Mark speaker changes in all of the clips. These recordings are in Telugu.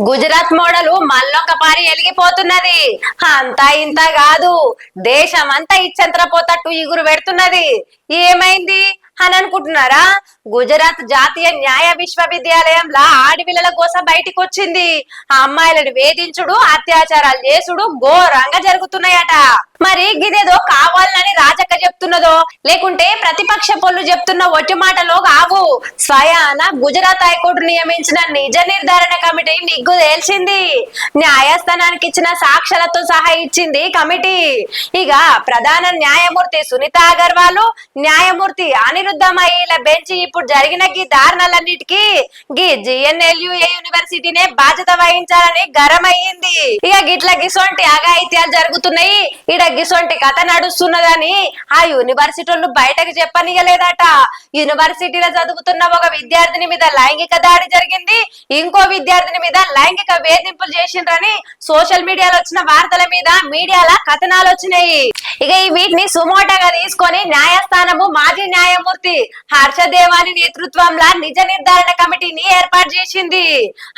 Speaker 1: గుజరాత్ మోడలు మళ్ళొక పారి ఎలిగిపోతున్నది. అంతా ఇంత కాదు. దేశం అంతా ఇచ్చంతరపోతట్టు ఇగురు పెడుతున్నది. ఏమైంది? అని అనుకుంటున్నారా? గుజరాత్ జాతీయ న్యాయ విశ్వవిద్యాలయంలో ఆడపిల్లల కోసం బయటికి వచ్చింది ఆ అమ్మాయిలను వేధించుడు అత్యాచారాలు చేసుడు ఘోరంగా జరుగుతున్నాయట. మరి గిదేదో కావాలని రాజక్క చెప్తున్నదో లేకుంటే ప్రతిపక్ష పొల్లు చెప్తున్న ఒట్టి మాటలో కావు. స్వయాన గుజరాత్ హైకోర్టు నియమించిన నిజ నిర్ధారణ కమిటీ నిగ్గు తేల్చింది న్యాయస్థానానికి ఇచ్చిన సాక్ష్యాలతో సహా ఇచ్చింది కమిటీ. ఇక ప్రధాన న్యాయమూర్తి సునీత అగర్వాల్ న్యాయమూర్తి అనిరుద్ధమయ్యేల బెంచ్ ఇప్పుడు జరిగిన గీ దారుణాలన్నిటికీ గీ జిఎన్ఎల్యుఏ యూనివర్సిటీనే బాధ్యత వహించాలని గరమయ్యింది ఇక గిట్ల గిసోంటి అఘాయిత్యాలు జరుగుతున్నాయి. ఇడ గిసొంటి కథ నడుస్తున్నదని ఆ యూనివర్సిటీలు బయటకు చెప్పనియలేదట. యూనివర్సిటీలో చదువుతున్న ఒక విద్యార్థిని మీద లైంగిక దాడి జరిగింది. ఇంకో విద్యార్థిని మీద లైంగిక వేధింపులు చేసిండ్రని సోషల్ మీడియాలో వచ్చిన వార్తల మీద మీడియాల కథనాలు వచ్చినాయి. ఇక ఈ వీటిని సుమోటగా తీసుకొని న్యాయస్థానము మాజీ న్యాయమూర్తి హర్షదేవాని నేతృత్వంలో నిజ నిర్ధారణ కమిటీని ఏర్పాటు చేసింది.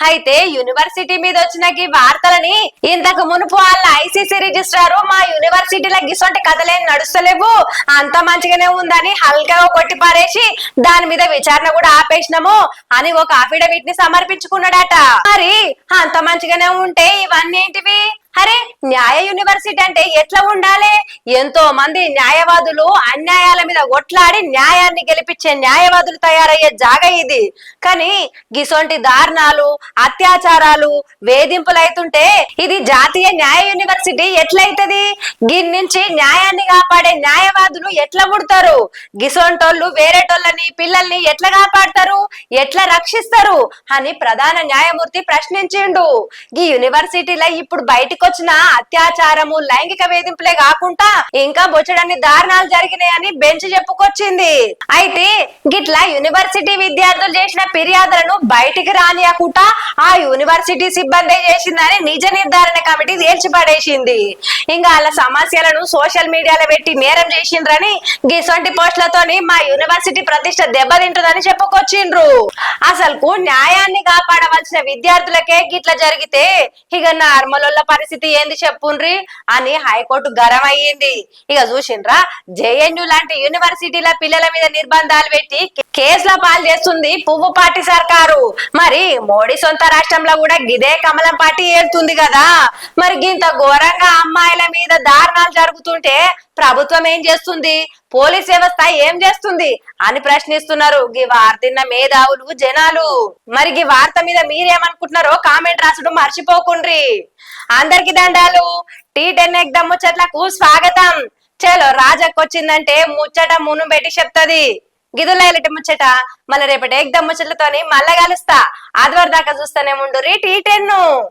Speaker 1: అయితే యూనివర్సిటీ మీద వచ్చిన ఈ వార్తలని ఇంతకు మునుపు వాళ్ళ ఐసీసీ రిజిస్ట్రారు మా యూనివర్సిటీల గిసొంటి కథలేం నడుస్తలేవు. అంత మంచిగానే ఉందని హల్కగా కొట్టి పారేసి దాని మీద విచారణ కూడా ఆపేసినాము అని ఒక అఫిడవిట్ని సమర్పించుకున్నాడట. మరి అంత మంచిగానే ఉంటే ఇవన్నీ ఏంటివి అరే న్యాయ యూనివర్సిటీ అంటే ఎట్లా ఉండాలి? ఎంతో మంది న్యాయవాదులు అన్యాయాల మీద కొట్లాడి న్యాయాన్ని గెలిపించే న్యాయవాదులు తయారయ్యే జాగ ఇది. కానీ గిసొంటి దారుణాలు అత్యాచారాలు వేధింపులు ఇది జాతీయ న్యాయ యూనివర్సిటీ ఎట్లయితది? గిన్నించి న్యాయాన్ని కాపాడే న్యాయవాదులు ఎట్లా పుడతారు? గిసొంటోళ్ళు వేరేటోళ్ళని పిల్లల్ని ఎట్లా కాపాడతారు? ఎట్లా రక్షిస్తారు? అని ప్రధాన న్యాయమూర్తి ప్రశ్నించిండు. ఈ యూనివర్సిటీలో ఇప్పుడు బయటకు వచ్చిన అత్యాచారము లైంగిక వేధింపులే కాకుండా ఇంకా బొచ్చడన్ని దారుణాలు జరిగినాయని బెంచ్ చెప్పుకొచ్చింది. అయితే గిట్లా యూనివర్సిటీ విద్యార్థులు చేసిన ఫిర్యాదులను బయటికి రానియకుండా ఆ యూనివర్సిటీ సిబ్బంది చేసిందని నిజ నిర్ధారణ కమిటీ తేల్చిపడేసింది ఇంకా వాళ్ళ సమస్యలను సోషల్ మీడియాలో పెట్టి నేరం చేసిండ్రని గిసొంటి పోస్టులతోని మా యూనివర్సిటీ ప్రతిష్ట దెబ్బతింటుందని చెప్పుకొచ్చిండ్రు. అసలు న్యాయాన్ని కాపాడవలసిన విద్యార్థులకే గిట్ల జరిగితే ఇక నార్మల్ పరిస్థితి ఏంది చెప్పుండ్రి? అని హైకోర్టు గరం అయ్యింది ఇక చూసిండ్రా జేఎన్యు లాంటి యూనివర్సిటీల పిల్లల మీద నిర్బంధాలు పెట్టి కేసుల పాలు చేస్తుంది పువ్వు పార్టీ సర్కారు. మరి మోడీ సొంత రాష్ట్రంలో కూడా గిదే కమలం పార్టీ ఏళ్తుంది కదా. మరి గింత ఘోరంగా అమ్మాయిల మీద దారుణాలు జరుగుతుంటే ప్రభుత్వం ఏం చేస్తుంది? పోలీస్ వ్యవస్థ ఏం చేస్తుంది? అని ప్రశ్నిస్తున్నారు. గీ వార్తిన్న మేధావులు జనాలు. మరి గీ వార్త మీద మీరేమనుకుంటున్నారో కామెంట్ రాసడం మర్చిపోకుండ్రి. అందరికి దండాలు. టీ టెన్ ఎగ్దాం ముచ్చట్లకు స్వాగతం. చలో రాజక్ వచ్చిందంటే ముచ్చట మును పెట్టి చెప్తది. గిదులైలటి ముచ్చట. మళ్ళీ రేపటి ఎగ్దాం ముచ్చట్లతోని మళ్ళా కలుస్తా. ఆదివారం దాకా చూస్తానే ముండు రీ టీ టెన్ను.